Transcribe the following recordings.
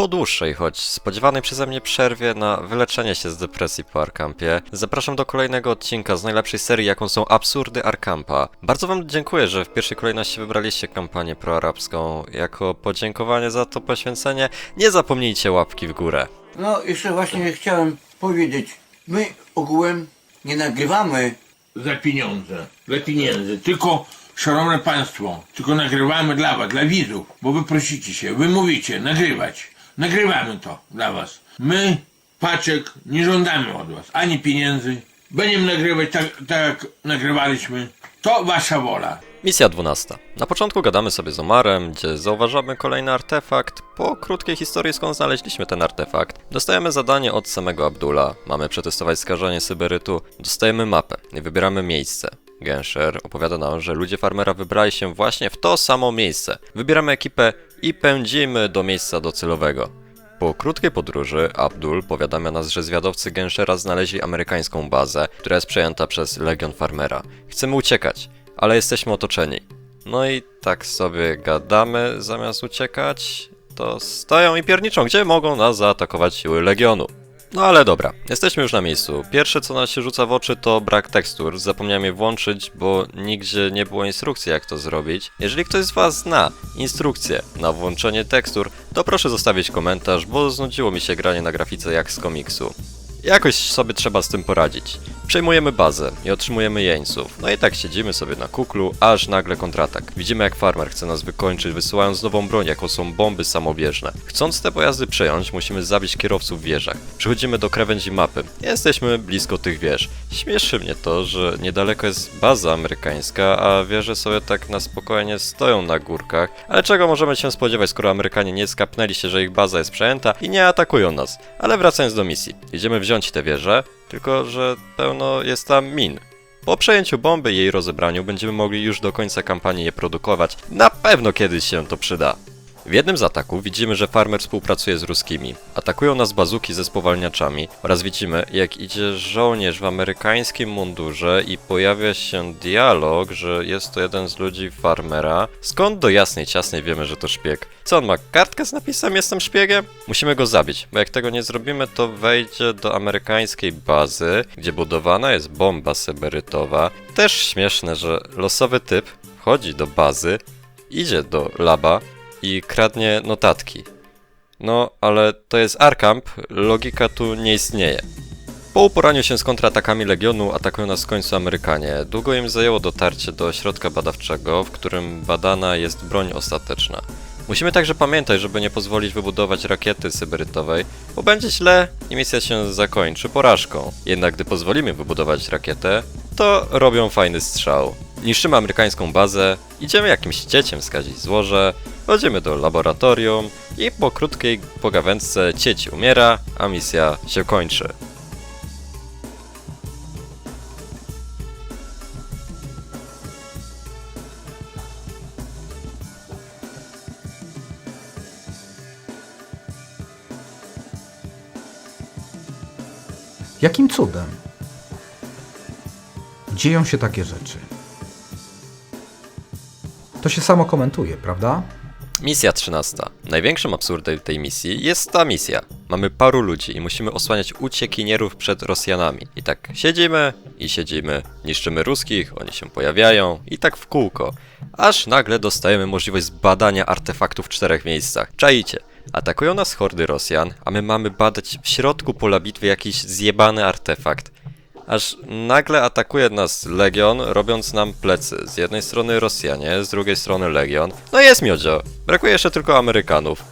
Po dłuższej, choć spodziewanej przeze mnie przerwie na wyleczenie się z depresji po Arkampie, zapraszam do kolejnego odcinka z najlepszej serii, jaką są Absurdy Arkampa. Bardzo wam dziękuję, że w pierwszej kolejności wybraliście kampanię proarabską. Jako podziękowanie za to poświęcenie, nie zapomnijcie łapki w górę. No, jeszcze właśnie chciałem powiedzieć, my ogółem nie nagrywamy, za pieniądze, za pieniędzy, tylko szanowne państwo, tylko nagrywamy dla was, dla widzów, bo wy prosicie się, wy mówicie, nagrywać, nagrywamy to dla was. My, paczek, nie żądamy od was ani pieniędzy, będziemy nagrywać tak, tak jak nagrywaliśmy, to wasza wola. Misja 12. Na początku gadamy sobie z Omarem, gdzie zauważamy kolejny artefakt. Po krótkiej historii skąd znaleźliśmy ten artefakt, dostajemy zadanie od samego Abdula. Mamy przetestować skażenie syberytu, dostajemy mapę i wybieramy miejsce. Gensher opowiada nam, że ludzie farmera wybrali się właśnie w to samo miejsce. Wybieramy ekipę i pędzimy do miejsca docelowego. Po krótkiej podróży Abdul powiadamia nas, że zwiadowcy Genshera znaleźli amerykańską bazę, która jest przejęta przez Legion Farmera. Chcemy uciekać, ale jesteśmy otoczeni. No i tak sobie gadamy, zamiast uciekać, to stoją i pierniczą, gdzie mogą nas zaatakować siły Legionu. No ale dobra, jesteśmy już na miejscu. Pierwsze co nam się rzuca w oczy to brak tekstur. Zapomniałem je włączyć, bo nigdzie nie było instrukcji jak to zrobić. Jeżeli ktoś z Was zna instrukcję na włączenie tekstur, to proszę zostawić komentarz, bo znudziło mi się granie na grafice jak z komiksu. Jakoś sobie trzeba z tym poradzić. Przejmujemy bazę i otrzymujemy jeńców. No i tak siedzimy sobie na kuklu, aż nagle kontratak. Widzimy jak farmer chce nas wykończyć, wysyłając nową broń, jaką są bomby samobieżne. Chcąc te pojazdy przejąć, musimy zabić kierowców w wieżach. Przychodzimy do krawędzi mapy. Jesteśmy blisko tych wież. Śmieszy mnie to, że niedaleko jest baza amerykańska, a wieże sobie tak na spokojnie stoją na górkach. Ale czego możemy się spodziewać, skoro Amerykanie nie skapnęli się, że ich baza jest przejęta i nie atakują nas. Ale wracając do misji. Idziemy wziąć te wieże, tylko że pełno jest tam min. Po przejęciu bomby i jej rozebraniu będziemy mogli już do końca kampanii je produkować. Na pewno kiedyś się to przyda. W jednym z ataków widzimy, że farmer współpracuje z ruskimi. Atakują nas bazuki ze spowalniaczami oraz widzimy, jak idzie żołnierz w amerykańskim mundurze i pojawia się dialog, że jest to jeden z ludzi farmera. Skąd do jasnej ciasnej wiemy, że to szpieg? Co on ma? Kartkę z napisem jestem szpiegiem? Musimy go zabić, bo jak tego nie zrobimy, to wejdzie do amerykańskiej bazy, gdzie budowana jest bomba syberytowa. Też śmieszne, że losowy typ wchodzi do bazy, idzie do laba, i kradnie notatki. No, ale to jest Arkamp, logika tu nie istnieje. Po uporaniu się z kontratakami Legionu atakują nas w końcu Amerykanie. Długo im zajęło dotarcie do ośrodka badawczego, w którym badana jest broń ostateczna. Musimy także pamiętać, żeby nie pozwolić wybudować rakiety syberytowej, bo będzie źle i misja się zakończy porażką. Jednak gdy pozwolimy wybudować rakietę, to robią fajny strzał. Niszczymy amerykańską bazę, idziemy jakimś cieciem skazić złoże, chodzimy do laboratorium i po krótkiej pogawędce cieć umiera, a misja się kończy. Jakim cudem dzieją się takie rzeczy? To się samo komentuje, prawda? Misja 13. Największym absurdem tej misji jest ta misja. Mamy paru ludzi i musimy osłaniać uciekinierów przed Rosjanami. I tak siedzimy i siedzimy, niszczymy ruskich, oni się pojawiają i tak w kółko. Aż nagle dostajemy możliwość zbadania artefaktów w czterech miejscach. Czaicie? Atakują nas hordy Rosjan, a my mamy badać w środku pola bitwy jakiś zjebany artefakt. Aż nagle atakuje nas Legion, robiąc nam plecy. Z jednej strony Rosjanie, z drugiej strony Legion. No jest miodzio. Brakuje jeszcze tylko Amerykanów.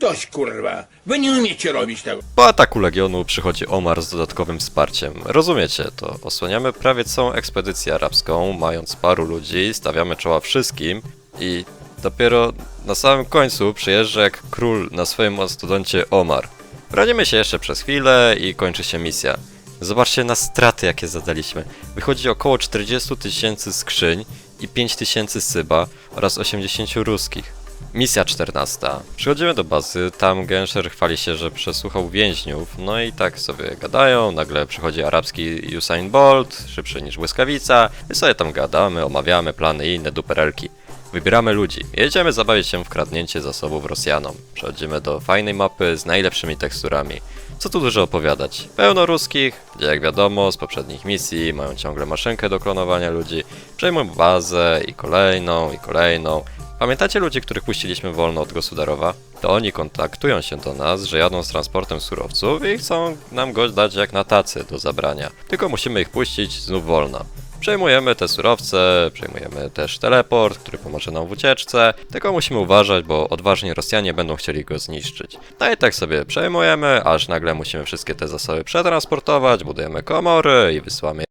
Dość kurwa. Wy nie umiecie robić tego. Po ataku Legionu przychodzi Omar z dodatkowym wsparciem. Rozumiecie to, osłaniamy prawie całą ekspedycję arabską, mając paru ludzi, stawiamy czoła wszystkim i dopiero na samym końcu przyjeżdża jak król na swoim mastodoncie Omar. Bronimy się jeszcze przez chwilę i kończy się misja. Zobaczcie na straty jakie zadaliśmy. Wychodzi około 40 tysięcy skrzyń i 5 tysięcy syba oraz 80 ruskich. Misja 14. Przychodzimy do bazy, tam Genscher chwali się, że przesłuchał więźniów, no i tak sobie gadają, nagle przychodzi arabski Usain Bolt, szybszy niż błyskawica, i sobie tam gadamy, omawiamy plany i inne duperelki. Wybieramy ludzi, jedziemy zabawić się w kradnięcie zasobów Rosjanom. Przechodzimy do fajnej mapy z najlepszymi teksturami. Co tu dużo opowiadać? Pełno ruskich, gdzie jak wiadomo z poprzednich misji mają ciągle maszynkę do klonowania ludzi, przejmują bazę i kolejną, i kolejną. Pamiętacie ludzi, których puściliśmy wolno od Gosudarowa? To oni kontaktują się do nas, że jadą z transportem surowców i chcą nam go dać jak na tacy do zabrania. Tylko musimy ich puścić znów wolno. Przejmujemy te surowce, przejmujemy też teleport, który pomoże nam w ucieczce. Tylko musimy uważać, bo odważni Rosjanie będą chcieli go zniszczyć. No i tak sobie przejmujemy, aż nagle musimy wszystkie te zasoby przetransportować, budujemy komory i wysyłamy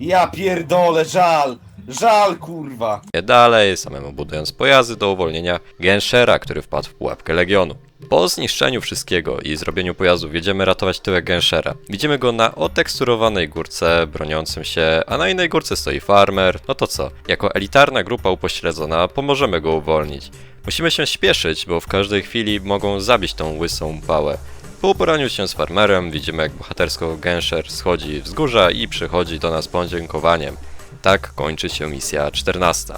Ja pierdolę, żal! Żal, kurwa! dalej, samemu budując pojazdy do uwolnienia Genshera, który wpadł w pułapkę Legionu. Po zniszczeniu wszystkiego i zrobieniu pojazdów jedziemy ratować tyłek Genshera. Widzimy go na oteksturowanej górce, broniącym się, a na innej górce stoi farmer. No to co? Jako elitarna grupa upośledzona pomożemy go uwolnić. Musimy się śpieszyć, bo w każdej chwili mogą zabić tą łysą pałę. Po uporaniu się z farmerem widzimy jak bohatersko Gensher schodzi wzgórza i przychodzi do nas podziękowaniem. Tak kończy się misja 14.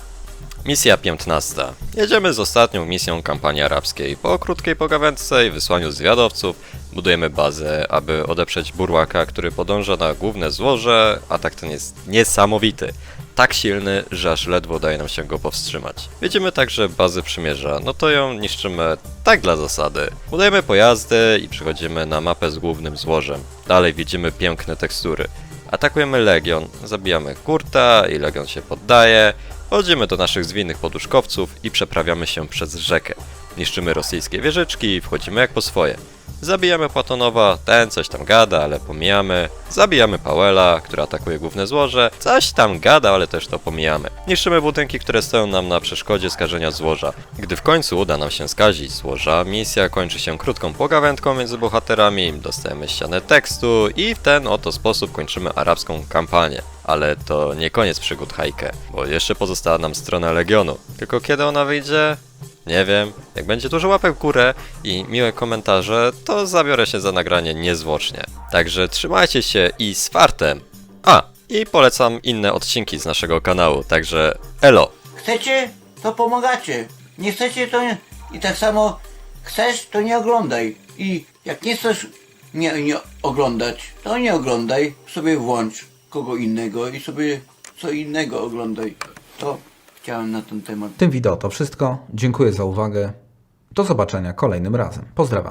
Misja 15. Jedziemy z ostatnią misją kampanii arabskiej. Po krótkiej pogawędce i wysłaniu zwiadowców budujemy bazę, aby odeprzeć burłaka, który podąża na główne złoże. Atak ten jest niesamowity. Tak silny, że aż ledwo udaje nam się go powstrzymać. Widzimy także bazę przymierza, no to ją niszczymy tak dla zasady. Budujemy pojazdy i przechodzimy na mapę z głównym złożem. Dalej widzimy piękne tekstury. Atakujemy Legion, zabijamy Kurta i Legion się poddaje. Chodzimy do naszych zwinnych poduszkowców i przeprawiamy się przez rzekę. Niszczymy rosyjskie wieżyczki i wchodzimy jak po swoje. Zabijamy Platonowa, ten coś tam gada, ale pomijamy. Zabijamy Pawela, który atakuje główne złoże. Coś tam gada, ale też to pomijamy. Niszczymy budynki, które stoją nam na przeszkodzie skażenia złoża. Gdy w końcu uda nam się skazić złoża, misja kończy się krótką pogawędką między bohaterami, dostajemy ścianę tekstu i w ten oto sposób kończymy arabską kampanię. Ale to nie koniec przygód Hajkę, bo jeszcze pozostała nam strona Legionu. Tylko kiedy ona wyjdzie? Nie wiem. Jak będzie dużo łapek w górę i miłe komentarze, to zabiorę się za nagranie niezwłocznie. Także trzymajcie się i z fartem. A, i polecam inne odcinki z naszego kanału, także elo. Chcecie, to pomagacie. Nie chcecie, to nie. I tak samo chcesz, to nie oglądaj. I jak nie chcesz nie, nie oglądać, to nie oglądaj. Sobie włącz kogo innego i sobie co innego oglądaj. To chciałem na ten temat tym wideo to wszystko. Dziękuję za uwagę. Do zobaczenia kolejnym razem. Pozdrawiam.